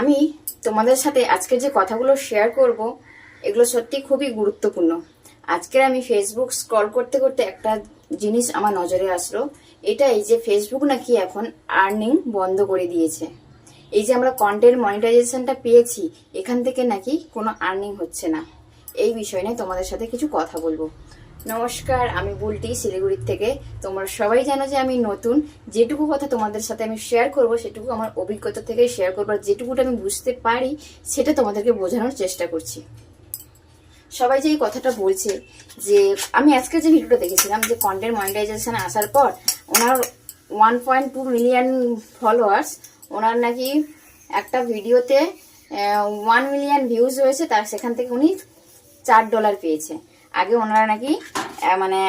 আমি তোমাদের সাথে আজকে যে কথাগুলো শেয়ার করব, এগুলো সত্যি খুবই গুরুত্বপূর্ণ। আজকে আমি ফেসবুক স্ক্রল করতে করতে একটা জিনিস আমার নজরে আসলো। এটাই যে ফেসবুক নাকি এখন আর্নিং বন্ধ করে দিয়েছে। এই যে আমরা কন্টেন্ট মনিটাইজেশনটা পেয়েছি, এখান থেকে নাকি কোনো আর্নিং হচ্ছে না। এই বিষয় নিয়ে তোমাদের সাথে কিছু কথা বলব। নমস্কার, আমি বুলটি শিলিগুড়ির থেকে। তোমরা সবাই জানো যে আমি নতুন। যেটুকু কথা তোমাদের সাথে আমি শেয়ার করব, সেটুকু আমার অভিজ্ঞতা থেকে শেয়ার করব যেটুকুটা আমি বুঝতে পারি, সেটা তোমাদেরকে বোঝানোর চেষ্টা করছি। সবাই যে এই কথাটা বলছে যে, আমি আজকে যে ভিডিওটা দেখেছিলাম যে কন্টেন্ট মনিটাইজেশন আসার পর, ওনার one point two million followers ওনার নাকি একটা ভিডিওতে ওয়ান মিলিয়ন ভিউজ হয়েছে, তার সেখান থেকে উনি চার ডলার পেয়েছে। আগে ওনারা নাকি মানে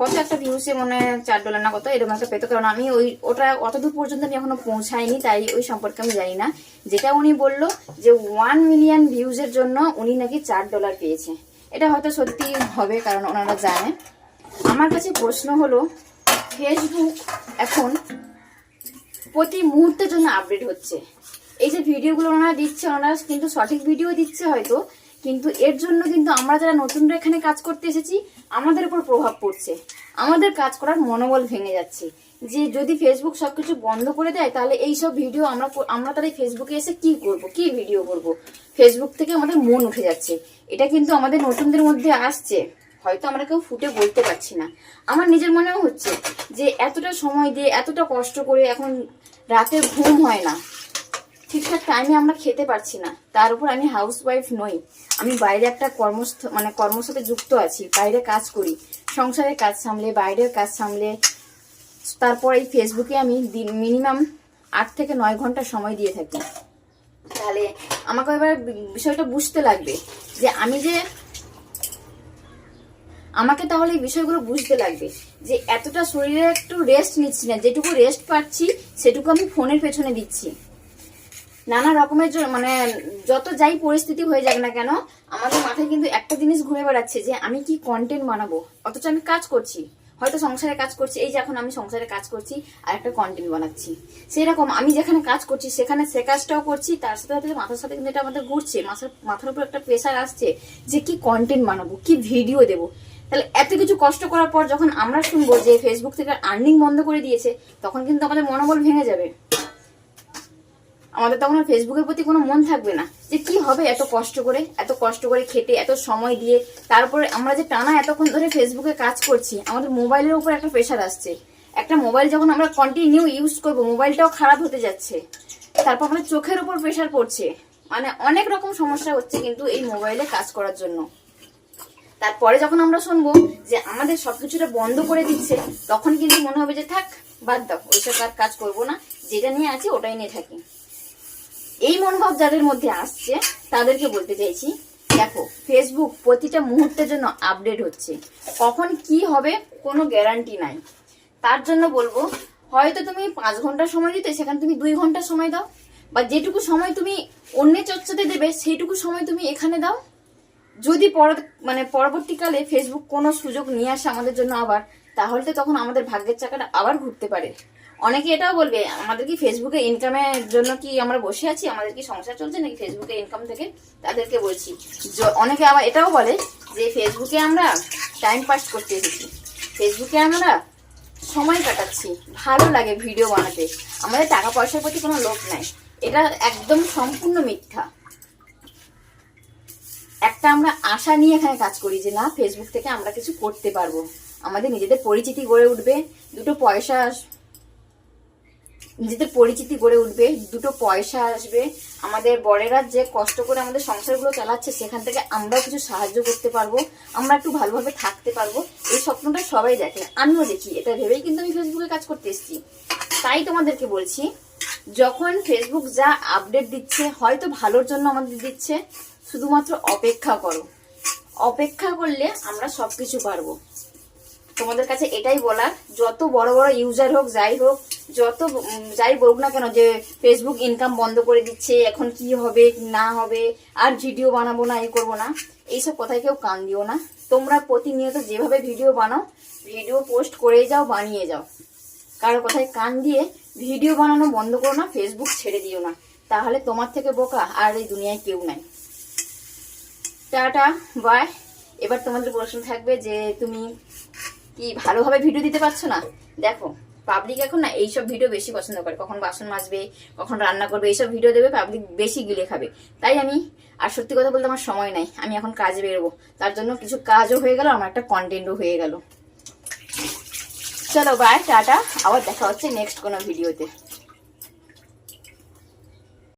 কত একটা ভিউসে মনে চার ডলার না কত, এরকম একটা পেতো। কারণ আমি ওই, ওটা অতদূর পর্যন্ত আমি এখনও পৌঁছাইনি তাই ওই সম্পর্কে আমি জানি না। যেটা উনি বলল যে ওয়ান মিলিয়ন ভিউজের জন্য উনি নাকি চার ডলার পেয়েছে। এটা হয়তো সত্যি হবে, কারণ ওনারা জানে। আমার কাছে প্রশ্ন হলো ফেসবুক এখন প্রতি মুহূর্তের জন্য আপডেট হচ্ছে। এই যে ভিডিওগুলো ওনারা দিচ্ছে, ওনারা কিন্তু সঠিক ভিডিও দিচ্ছে হয়তো কিন্তু এর জন্য কিন্তু আমরা যারা নতুনরা এখানে কাজ করতে এসেছি, আমাদের উপর প্রভাব পড়ছে। আমাদের কাজ করার মনোবল ভেঙে যাচ্ছে। যে যদি ফেসবুক সবকিছু বন্ধ করে দেয়, তাহলে এই সব ভিডিও আমরা আমরা তাহলে ফেসবুকে এসে কি করব? কি ভিডিও করব? ফেসবুক থেকে আমাদের মন উঠে যাচ্ছে। এটা কিন্তু আমাদের নতুনদের মধ্যে আসছে। হয়তো আমরা কেউ ফুটে বলতে পারছি না। আমার নিজের মনেও হচ্ছে যে, এতটা সময় দিয়ে, এতটা কষ্ট করে এখন রাতে ঘুম হয় না। ঠিকঠাক টাইমে আমরা খেতে পারছি না। তার উপর আমি হাউস ওয়াইফ নই। আমি বাইরে একটা কর্মস্থ মানে কর্মর যুক্ত আছি, বাইরে কাজ করি, সংসারের কাজ সামলে, বাইরের কাজ সামলে। তারপর এই ফেসবুকে আমি দিন মিনিমাম আট থেকে নয় ঘণ্টা সময় দিয়ে থাকি। তাহলে আমাকে এবার বিষয়টা বুঝতে লাগবে, যে আমি যে আমাকে তাহলে এই বিষয়গুলো বুঝতে লাগবে, যে এতটা শরীরে একটু রেস্ট নিচ্ছি না, যেটুকু রেস্ট পাচ্ছি, সেটুকু আমি ফোনের পেছনে দিচ্ছি। নানা রকমের মানে যত যাই পরিস্থিতি হয়ে যাক না কেন, আমাদের মাথায় কিন্তু একটা জিনিস ঘুরে বেড়াচ্ছে যে আমি কি কন্টেন্ট বানাবো? অথচ আমি কাজ করছি। হয়তো সংসারে কাজ করছি, এই যে এখন আমি সংসারে কাজ করছি আর একটা কন্টেন্ট বানাচ্ছি। সেই রকম আমি যেখানে কাজ করছি, সেখানে সে কাজটাও করছি, তার সাথে সাথে মাথার সাথে কিন্তু এটা আমাদের ঘুরছে, মাথার মাথার উপর একটা প্রেশার আসছে যে কি কন্টেন্ট বানাবো, কি ভিডিও দেবো। তাহলে এত কিছু কষ্ট করার পর যখন আমরা শুনব যে ফেসবুক থেকে আর্নিং বন্ধ করে দিয়েছে, তখন কিন্তু আমাদের মনোবল ভেঙে যাবে। আমাদের তখন ফেসবুকের প্রতি কোনো মন থাকবে না যে কি হবে এত কষ্ট করে, এত কষ্ট করে খেটে, এত সময় দিয়ে। তারপরে আমরা যে টানা এতক্ষণ ধরে ফেসবুকে কাজ করছি, আমাদের মোবাইলের উপর একটা প্রেশার আসছে। একটা মোবাইল যখন আমরা কন্টিনিউ ইউজ করব, মোবাইলটাও খারাপ হতে যাচ্ছে। তারপর আমাদের চোখের উপর প্রেশার পড়ছে। মানে অনেক রকম সমস্যা হচ্ছে কিন্তু এই মোবাইলে কাজ করার জন্য। তারপরে যখন আমরা শুনব যে আমাদের সবকিছুটা বন্ধ করে দিচ্ছে, তখন কিন্তু মনে হবে যে থাক, বাদ দাও, ওইসব কাজ করব না। যেটা নিয়ে আছে ওটাই নিয়ে থাকি। এই মনোভাব যাদের মধ্যে আসছে, তাদেরকে বলতে চাইছি, দেখো ফেসবুক প্রতিটা মুহূর্তের জন্য আপডেট হচ্ছে। কখন কি হবে কোনো গ্যারান্টি নাই। তার জন্য বলব, হয়তো তুমি পাঁচ ঘণ্টা সময় দিতে, সেখানে তুমি দুই ঘণ্টা সময় দাও, বা যেটুকু সময় তুমি অন্যের চর্চাতে দেবে, সেইটুকু সময় তুমি এখানে দাও। যদি পর মানে পরবর্তীকালে ফেসবুক কোনো সুযোগ নিয়ে আসে আমাদের জন্য আবার, তাহলে তো তখন আমাদের ভাগ্যের চাকাটা আবার ঘুরতে পারে। অনেকে এটাও বলবে, আমাদের কি ফেসবুকে ইনকামের জন্য কি আমরা বসে আছি? আমাদের কি সংসার চলছে নাকি ফেসবুকে ইনকাম থেকে? তাদেরকে বলছি। অনেকে আবার এটাও বলে যে ফেসবুকে আমরা টাইম পাস করতে এসেছি। ফেসবুকে আমরা সময় কাটাচ্ছি, ভালো লাগে ভিডিও বানাতে। আমাদের টাকা পয়সার প্রতি কোনো লোভ নাই। এটা একদম সম্পূর্ণ মিথ্যা। একটা আমরা আশা নিয়ে এখানে কাজ করি যে না ফেসবুক থেকে আমরা কিছু করতে পারব। আমাদের নিজেদের পরিচিতি গড়ে উঠবে, দুটো পয়সা নিজেদের পরিচিতি গড়ে উঠবে, দুটো পয়সা আসবে। আমাদের বড়েরা যে কষ্ট করে আমাদের সংসারগুলো চালাচ্ছে, সেখান থেকে আমরাও কিছু সাহায্য করতে পারব, আমরা একটু ভালোভাবে থাকতে পারব। এই স্বপ্নটা সবাই দেখে, আমিও দেখি, এটা ভেবেই কিন্তু আমি ফেসবুকে কাজ করতে এসেছি। তাই তোমাদেরকে বলছি, যখন ফেসবুক যা আপডেট দিচ্ছে, হয়তো ভালোর জন্য আমাদের দিচ্ছে, শুধুমাত্র অপেক্ষা করো। অপেক্ষা করলে আমরা সবকিছু পারব। তোমাদের কাছে এটাই বলার, যত বড় বড় ইউজার হোক, যাই হোক, যত যাই বলুক না কেন, যে ফেসবুক ইনকাম বন্ধ করে দিচ্ছে, এখন কি হবে না হবে, আর ভিডিও বানাবো না এই করব না, এইসব কথায় কেউ কান দিও না। তোমরা প্রতিনিয়ত যেভাবে ভিডিও বানাও ভিডিও পোস্ট করেই যাও, বানিয়ে যাও। কারও কথায় কান দিয়ে ভিডিও বানানো বন্ধ করো না ফেসবুক ছেড়ে দিও না। তাহলে তোমার থেকে বোকা, আর এই দুনিয়ায় কেউ নাই। টাটা বাই এবার তোমাদের প্রশ্ন থাকবে যে তুমি কি ভালোভাবে ভিডিও দিতে পারছ না? দেখো পাবলিক এখন না এইসব ভিডিও বেশি পছন্দ করে। কখন বাসন মাজবে, কখন রান্না করবে, এইসব ভিডিও দেবে পাবলিক বেশি গিলে খাবে। তাই আমি, আর সত্যি কথা বলতে আমার সময় নাই, আমি এখন কাজে বেরোবো। তার জন্য কিছু কাজও হয়ে গেল, আমার একটা কন্টেন্টও হয়ে গেল। চলো বাই টাটা। আবার দেখা হচ্ছে নেক্সট কোনো ভিডিওতে